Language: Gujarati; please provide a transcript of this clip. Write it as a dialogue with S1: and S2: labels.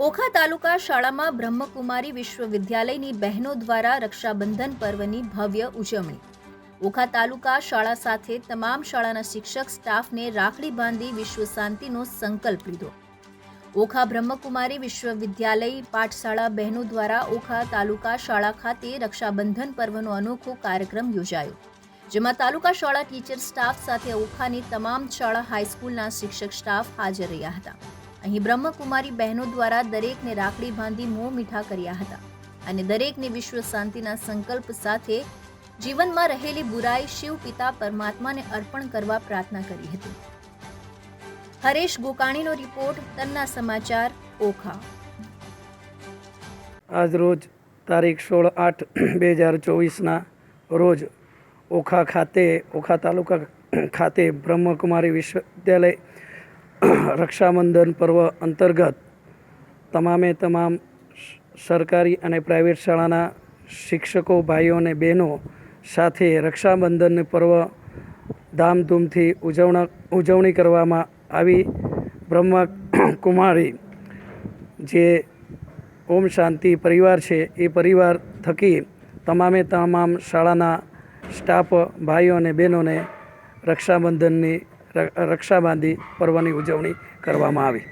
S1: ઓખા તાલુકા શાળામાં બ્રહ્મકુમારી વિશ્વવિદ્યાલયની બહેનો દ્વારા રક્ષાબંધન પર્વની ભવ્ય ઉજવણી ઓખા તાલુકા શાળા સાથે તમામ શાળાના શિક્ષક સ્ટાફને રાખડી બાંધી વિશ્વ શાંતિનો સંકલ્પ લીધો ઓખા બ્રહ્મકુમારી વિશ્વવિદ્યાલય પાઠશાળા બહેનો દ્વારા ઓખા તાલુકા શાળા ખાતે રક્ષાબંધન પર્વનો અનોખો કાર્યક્રમ યોજાયો જેમાં તાલુકા શાળા ટીચર સ્ટાફ સાથે ઓખાની તમામ શાળા હાઈસ્કૂલના શિક્ષક સ્ટાફ હાજર રહ્યા હતા અહીં બ્રહ્મકુમારી બહેનો દ્વારા દરેકને રાખડી બાંધી મોં મીઠા કર્યા હતા અને દરેકને વિશ્વ શાંતિના સંકલ્પ સાથે જીવનમાં રહેલી બુરાઈ શિવ પિતા પરમાત્માને અર્પણ કરવા પ્રાર્થના કરી હતી. હરેશ ગોકાણીનો રિપોર્ટ, તન્ના સમાચાર, ઓખા.
S2: આજ રોજ તારીખ સોળ આઠ બે હજાર ચોવીસના રોજ ઓખા ખાતે, ઓખા તાલુકા ખાતે બ્રહ્મકુમારી વિશ્વવિદ્યાલય રક્ષાબંધન પર્વ અંતર્ગત તમામે તમામ સરકારી અને પ્રાઇવેટ શાળાના શિક્ષકો, ભાઈઓ અને બહેનો સાથે રક્ષાબંધનનું પર્વ ધામધૂમથી ઉજવણા, ઉજવણી કરવામાં આવી. બ્રહ્મા કુમારી જે ઓમ શાંતિ પરિવાર છે, એ પરિવાર થકી તમામે તમામ શાળાના સ્ટાફ, ભાઈઓ અને બહેનોને રક્ષાબંધનની ર- રક્ષા બાંધી પર્વની ઉજવણી કરવામાં આવી.